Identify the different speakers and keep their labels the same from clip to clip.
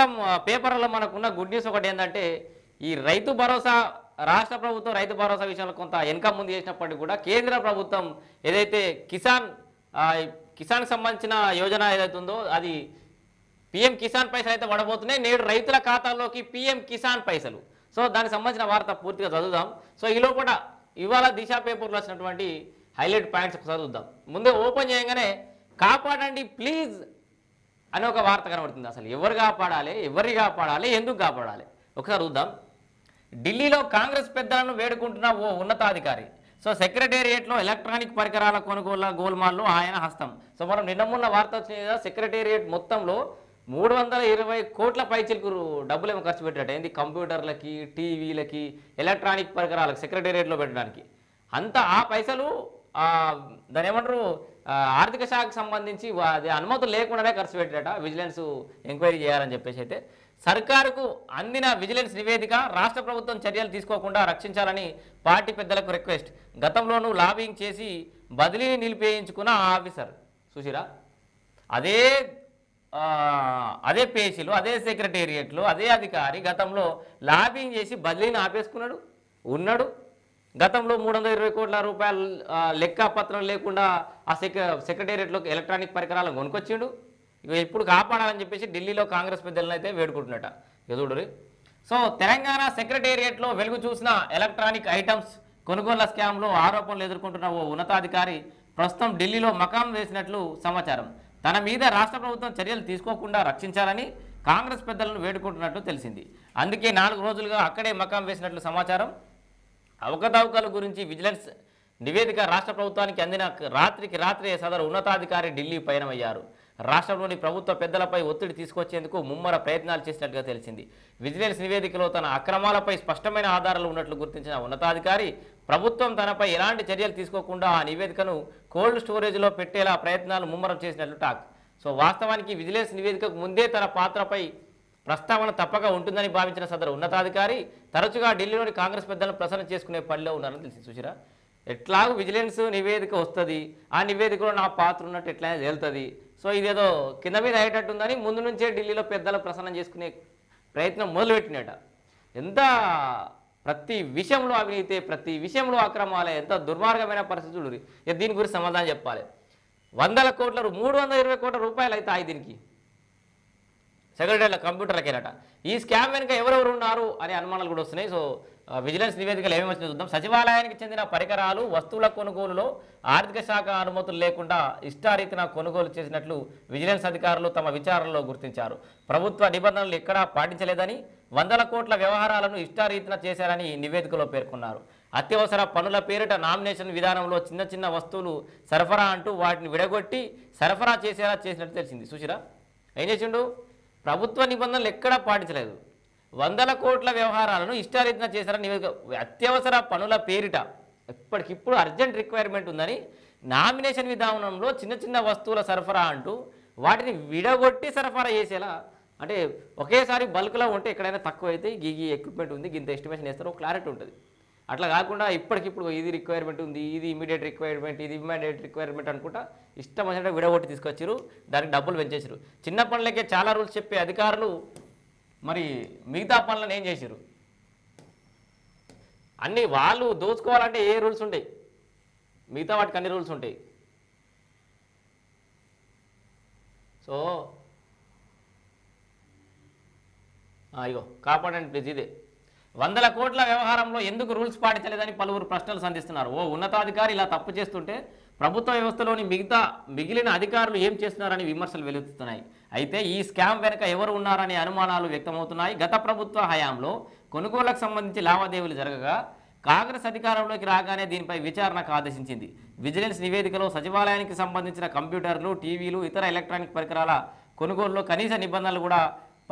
Speaker 1: మొత్తం పేపర్లో మనకున్న గుడ్ న్యూస్ ఒకటి ఏంటంటే ఈ రైతు భరోసా రాష్ట్ర ప్రభుత్వం రైతు భరోసా విషయంలో కొంత వెనక ముందు చేసినప్పటికీ కూడా కేంద్ర ప్రభుత్వం ఏదైతే కిసాన్ కిసాన్ కిసాన్కి సంబంధించిన యోజన ఏదైతే ఉందో అది పిఎం కిసాన్ పైసలు అయితే పడబోతున్నాయి. నేడు రైతుల ఖాతాల్లోకి పిఎం కిసాన్ పైసలు. సో దానికి సంబంధించిన వార్త పూర్తిగా చదువుదాం. సో ఈ లోపల ఇవాళ దిశ పేపర్లో వచ్చినటువంటి హైలైట్ పాయింట్స్ ఒకసారి చదువుదాం. ముందే ఓపెన్ చేయగానే కాపాడండి ప్లీజ్ అని ఒక వార్త కనబడుతుంది. అసలు ఎవరు కాపాడాలి ఎవరిని కాపాడాలి ఎందుకు కాపాడాలి? ఒకసారి చూద్దాం. ఢిల్లీలో కాంగ్రెస్ పెద్దలను వేడుకుంటున్న ఓ ఉన్నతాధికారి. సో సెక్రటేరియట్లో ఎలక్ట్రానిక్ పరికరాల కొనుగోలు గోల్మాల్లో ఆయన హస్తం. సో మనం నిన్న మొన్న వార్త వచ్చింది కదా సెక్రటేరియట్ మొత్తంలో మూడు వందల ఇరవై కోట్ల పైచిలకు డబ్బులు ఏమో ఖర్చు పెట్టాడు ఏంది? కంప్యూటర్లకి టీవీలకి ఎలక్ట్రానిక్ పరికరాలకు సెక్రటేరియట్లో పెట్టడానికి. అంత ఆ పైసలు దాని ఏమంటారు? ఆర్థిక శాఖకు సంబంధించి అది అనుమతులు లేకుండానే ఖర్చు పెట్టాడట విజిలెన్స్ ఎంక్వైరీ చేయాలని చెప్పేసి అయితే సర్కారుకు అందిన విజిలెన్స్ నివేదిక రాష్ట్ర ప్రభుత్వం చర్యలు తీసుకోకుండా రక్షించాలని పార్టీ పెద్దలకు రిక్వెస్ట్. గతంలోనూ లాబింగ్ చేసి బదిలీని నిలిపేయించుకున్న ఆ ఆఫీసర్ సుశీరా అదే అదే పేజీలో అదే సెక్రటేరియట్లు అదే అధికారి గతంలో లాబింగ్ చేసి బదిలీని ఆపేసుకున్నాడు ఉన్నాడు. గతంలో మూడు వందల ఇరవై కోట్ల రూపాయలు లెక్క పత్రం లేకుండా ఆ సెక సెక్రటేరియట్లోకి ఎలక్ట్రానిక్ పరికరాలను కొనుకొచ్చిండు ఇక ఇప్పుడు కాపాడాలని చెప్పేసి ఢిల్లీలో కాంగ్రెస్ పెద్దలను అయితే వేడుకుంటున్నట. ఎదుడురి సో తెలంగాణ సెక్రటేరియట్లో వెలుగు చూసిన ఎలక్ట్రానిక్ ఐటమ్స్ కొనుగోళ్ళ స్కామ్లో ఆరోపణలు ఎదుర్కొంటున్న ఓ ఉన్నతాధికారి ప్రస్తుతం ఢిల్లీలో మకాం వేసినట్లు సమాచారం. తన మీద రాష్ట్ర ప్రభుత్వం చర్యలు తీసుకోకుండా రక్షించాలని కాంగ్రెస్ పెద్దలను వేడుకుంటున్నట్లు తెలిసింది. అందుకే నాలుగు రోజులుగా అక్కడే మకాం వేసినట్లు సమాచారం. అవకతవకల గురించి విజిలెన్స్ నివేదిక రాష్ట్ర ప్రభుత్వానికి అందిన రాత్రికి రాత్రే సదరు ఉన్నతాధికారి ఢిల్లీ పయనమయ్యారు. రాష్ట్రంలోని ప్రభుత్వ పెద్దలపై ఒత్తిడి తీసుకొచ్చేందుకు ముమ్మర ప్రయత్నాలు చేసినట్టుగా తెలిసింది. విజిలెన్స్ నివేదికలో తన అక్రమాలపై స్పష్టమైన ఆధారాలు ఉన్నట్లు గుర్తించిన ఉన్నతాధికారి ప్రభుత్వం తనపై ఎలాంటి చర్యలు తీసుకోకుండా ఆ నివేదికను కోల్డ్ స్టోరేజ్లో పెట్టేలా ప్రయత్నాలు ముమ్మరం చేసినట్లు టాక్. సో వాస్తవానికి విజిలెన్స్ నివేదికకు ముందే తన పాత్రపై ప్రస్తావన తప్పక ఉంటుందని భావించిన సదరు ఉన్నతాధికారి తరచుగా ఢిల్లీలోని కాంగ్రెస్ పెద్దలను ప్రసరణ చేసుకునే పనిలో ఉన్నారని తెలిసింది సుచిరా ఎట్లాగూ విజిలెన్స్ నివేదిక వస్తుంది ఆ నివేదికలో నా పాత్ర ఉన్నట్టు ఎట్లయినా తేలుతుంది. సో ఇదేదో కింద మీద అయ్యేటట్టుందని ముందు నుంచే ఢిల్లీలో పెద్దలు ప్రసన్నం చేసుకునే ప్రయత్నం మొదలుపెట్టినట. ఎంత ప్రతి విషయంలో అవినీతి ప్రతి విషయంలో అక్రమాలే ఎంత దుర్మార్గమైన పరిస్థితులు దీని గురించి సమాధానం చెప్పాలి. వందల కోట్ల మూడు వందల ఇరవై కోట్ల రూపాయలు అయితే దీనికి. సెక్రటరీల కంప్యూటర్లకేనట. ఈ స్కామ్ వెనుక ఎవరెవరు ఉన్నారు అనే అనుమానాలు కూడా వస్తున్నాయి. సో విజిలెన్స్ నివేదికలు ఏమేమి వచ్చినాయో చూద్దాం. సచివాలయానికి చెందిన పరికరాలు వస్తువుల కొనుగోలులో ఆర్థిక శాఖ అనుమతులు లేకుండా ఇష్టారీతిన కొనుగోలు చేసినట్లు విజిలెన్స్ అధికారులు తమ విచారణలో గుర్తించారు. ప్రభుత్వ నిబంధనలు ఎక్కడా పాటించలేదని వందల కోట్ల వ్యవహారాలను ఇష్టారీతిన చేశారని నివేదికలో పేర్కొన్నారు. అత్యవసర పనుల పేరిట నామినేషన్ విధానంలో చిన్న చిన్న వస్తువులు సరఫరా అంటూ వాటిని విడగొట్టి సరఫరా చేసేలా చేసినట్టు తెలిసింది. చూసిరా ఏం చేసిండు? ప్రభుత్వ నిబంధనలు ఎక్కడా పాటించలేదు. వందల కోట్ల వ్యవహారాలను ఇష్టారీతిన చేశారని నివేదిక అత్యవసర పనుల పేరిట ఇప్పటికిప్పుడు అర్జెంట్ రిక్వైర్మెంట్ ఉందని నామినేషన్ విధానంలో చిన్న చిన్న వస్తువుల సరఫరా అంటూ వాటిని విడగొట్టి సరఫరా చేసేలా అంటే ఒకేసారి బల్క్లో ఉంటే ఎక్కడైనా తక్కువ అయితే ఈ ఎక్విప్మెంట్ ఉంది. ఇంత ఎస్టిమేషన్ వేస్తారో. క్లారిటీ ఉంటుంది. అట్లా కాకుండా ఇప్పటికిప్పుడు ఇది రిక్వైర్మెంట్ ఉంది ఇది ఇమీడియట్ రిక్వైర్మెంట్ ఇది ఇమీడియట్ రిక్వైర్మెంట్ అనుకుంటా ఇష్టం వచ్చినట్టు విడగొట్టి తీసుకొచ్చారు దానికి డబ్బులు పెంచేసారు చిన్న పనులకే చాలా రూల్స్ చెప్పే అధికారులు మరి మిగతా పనులను ఏం చేశారు అన్ని వాళ్ళు దోచుకోవాలంటే ఏ రూల్స్ ఉంటాయి మిగతా వాటికి అన్ని రూల్స్ ఉంటాయి. సో ఇగో కాపాడండి ప్లీజ్ ఇదే. వందల కోట్ల వ్యవహారంలో ఎందుకు రూల్స్ పాటించలేదని పలువురు ప్రశ్నలు సంధిస్తున్నారు. ఓ ఉన్నతాధికారి ఇలా తప్పు చేస్తుంటే ప్రభుత్వ వ్యవస్థలోని మిగతా మిగిలిన అధికారులు ఏం చేస్తున్నారని విమర్శలు వెలుగుతున్నాయి అయితే ఈ స్కామ్ వెనుక ఎవరు ఉన్నారనే అనుమానాలు వ్యక్తమవుతున్నాయి. గత ప్రభుత్వ హయాంలో కొనుగోళ్ళకు సంబంధించి లావాదేవీలు జరగగా కాంగ్రెస్ అధికారంలోకి రాగానే దీనిపై విచారణకు ఆదేశించింది. విజిలెన్స్ నివేదికలో సచివాలయానికి సంబంధించిన కంప్యూటర్లు టీవీలు ఇతర ఎలక్ట్రానిక్ పరికరాల కొనుగోలులో కనీస నిబంధనలు కూడా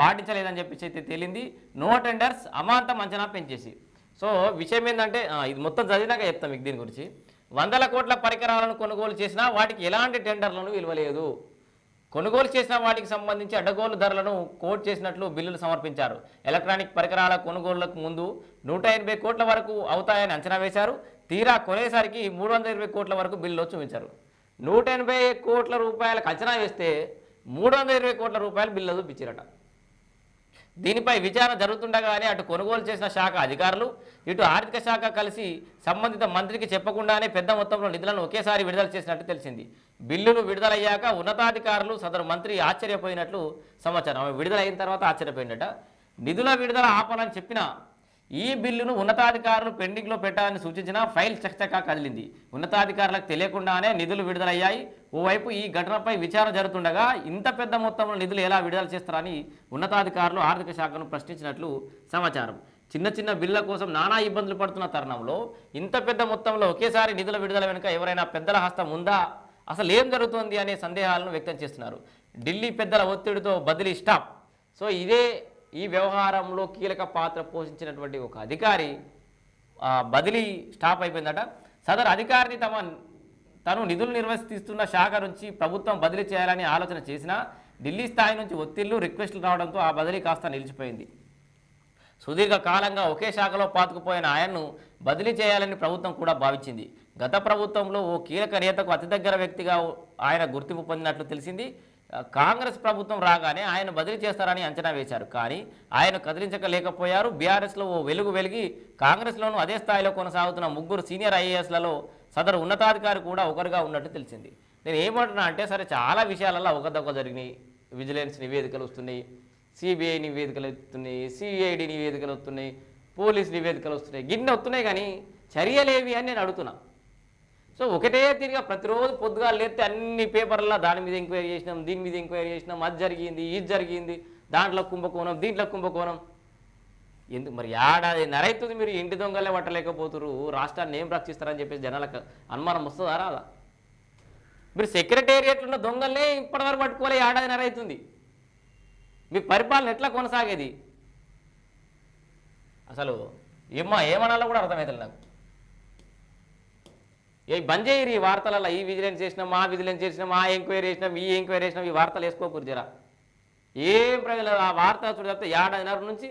Speaker 1: పాటించలేదని చెప్పేసి అయితే తేలింది. నో టెండర్స్ అమాంతం అంచనా పెంచేసి. సో విషయం ఏంటంటే ఇది మొత్తం చదివినాక చెప్తాం మీకు దీని గురించి. వందల కోట్ల పరికరాలను కొనుగోలు చేసినా వాటికి ఎలాంటి టెండర్లను విలువలేదు కొనుగోలు చేసిన వాటికి సంబంధించి అడ్డగోలు ధరలను కోట్ చేసినట్లు బిల్లులు సమర్పించారు. ఎలక్ట్రానిక్ పరికరాల కొనుగోళ్ళకు ముందు నూట ఎనభై కోట్ల వరకు అవుతాయని అంచనా వేశారు. తీరా కొనేసరికి మూడు వందల ఇరవై కోట్ల వరకు బిల్లు చూపించారు. నూట ఎనభై కోట్ల రూపాయలకు అంచనా వేస్తే మూడు వందల ఇరవై కోట్ల రూపాయలు బిల్లు చూపించారట దీనిపై విచారణ జరుగుతుండగానే అటు కొనుగోలు చేసిన శాఖ అధికారులు ఇటు ఆర్థిక శాఖ కలిసి సంబంధిత మంత్రికి చెప్పకుండానే పెద్ద మొత్తంలో నిధులను ఒకేసారి విడుదల చేసినట్టు తెలిసింది. బిల్లులు విడుదలయ్యాక ఉన్నతాధికారులు సదరు మంత్రి ఆశ్చర్యపోయినట్లు సమాచారం. ఆమె విడుదలైన తర్వాత ఆశ్చర్యపోయినట నిధుల విడుదల ఆపాలని చెప్పిన ఈ బిల్లును ఉన్నతాధికారులు పెండింగ్లో పెట్టాలని సూచించిన ఫైల్ చకచకా కదిలింది. ఉన్నతాధికారులకు తెలియకుండానే నిధులు విడుదలయ్యాయి. ఓవైపు ఈ ఘటనపై విచారణ జరుగుతుండగా ఇంత పెద్ద మొత్తంలో నిధులు ఎలా విడుదల చేస్తారని ఉన్నతాధికారులు ఆర్థిక శాఖను ప్రశ్నించినట్లు సమాచారం. చిన్న చిన్న బిల్ల కోసం నానా ఇబ్బందులు పడుతున్న తరుణంలో ఇంత పెద్ద మొత్తంలో ఒకేసారి నిధుల విడుదల వెనుక ఎవరైనా పెద్దల హస్తం ఉందా? అసలు ఏం జరుగుతుంది అనే సందేహాలను వ్యక్తం చేస్తున్నారు. ఢిల్లీ పెద్దల ఒత్తిడితో బదిలీ స్టాప్. సో ఇదే ఈ వ్యవహారంలో కీలక పాత్ర పోషించినటువంటి ఒక అధికారి బదిలీ స్టాప్ అయిపోయిందట. సదరు అధికారిని తమ తను నిధులు నిర్వహిస్తున్న శాఖ నుంచి ప్రభుత్వం బదిలీ చేయాలని ఆలోచన చేసినా ఢిల్లీ స్థాయి నుంచి ఒత్తిళ్ళు రిక్వెస్టులు రావడంతో ఆ బదిలీ కాస్త నిలిచిపోయింది. సుదీర్ఘ కాలంగా ఒకే శాఖలో పాతుకుపోయిన ఆయన్ను బదిలీ చేయాలని ప్రభుత్వం కూడా భావించింది. గత ప్రభుత్వంలో ఓ కీలక నేతకు అతి దగ్గర వ్యక్తిగా ఆయన గుర్తింపు పొందినట్లు తెలిసింది. కాంగ్రెస్ ప్రభుత్వం రాగానే ఆయన బదిలీ చేస్తారని అంచనా వేశారు. కానీ ఆయన కదిలించకలేకపోయారు బీఆర్ఎస్లో ఓ వెలుగు వెలిగి కాంగ్రెస్లోనూ అదే స్థాయిలో కొనసాగుతున్న ముగ్గురు సీనియర్ ఐఏఎస్లలో సదరు ఉన్నతాధికారి కూడా ఒకరుగా ఉన్నట్టు తెలిసింది. నేను ఏమంటున్నా అంటే సరే చాలా విషయాలలో ఒకదొక జరిగినాయి. విజిలెన్స్ నివేదికలు వస్తున్నాయి. సిబిఐ నివేదికలు వస్తున్నాయి. సిఐడి నివేదికలు వస్తున్నాయి. పోలీస్ నివేదికలు వస్తున్నాయి. గిన్నె వస్తున్నాయి కానీ చర్యలేవి అని నేను అడుగుతున్నా. సో ఒకటే తిరిగా ప్రతిరోజు పొద్దుగా లేతే అన్ని పేపర్లలో దాని మీద ఎంక్వైరీ చేసినాం దీని మీద ఎంక్వైరీ చేసినాం అది జరిగింది ఇది జరిగింది దాంట్లో కుంభకోణం దీంట్లో కుంభకోణం. ఎందుకు మరి ఏడాది నరైతుంది మీరు? ఇంటి దొంగలే పట్టలేకపోతురు రాష్ట్రాన్ని ఏం రక్షిస్తారని చెప్పేసి జనాలకు అనుమానం వస్తుందా రాదా? మీరు సెక్రటేరియట్లో ఉన్న దొంగలనే ఇప్పటివరకు పట్టుకోలే ఏడాది నరైతుంది? మీ పరిపాలన ఎట్లా కొనసాగేది? అసలు ఏమో ఏమనాలో కూడా అర్థమవుతుంది నాకు. ఏ బంద్ చేయరు ఈ వార్తలలో ఈ విజిలెన్స్ చేసినాం ఆ విజిలెన్స్ చేసినాం ఆ ఎంక్వైరీ చేసినాం ఈ ఎంక్వైరీ చేసినాం ఈ వార్తలు వేసుకోకూరు జరా. ఏం ప్రజలు ఆ వార్త చూడ ఏడాదిన్నర నుంచి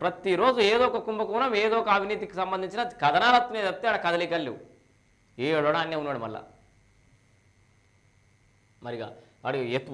Speaker 1: ప్రతిరోజు ఏదో ఒక కుంభకోణం ఏదో ఒక అవినీతికి సంబంధించిన కథనాలు వస్తున్నాయి తప్పితే ఆడ కదలికలు ఏడోడా అన్నీ ఉన్నాడు మళ్ళా. మరిగా వాడు ఎత్తు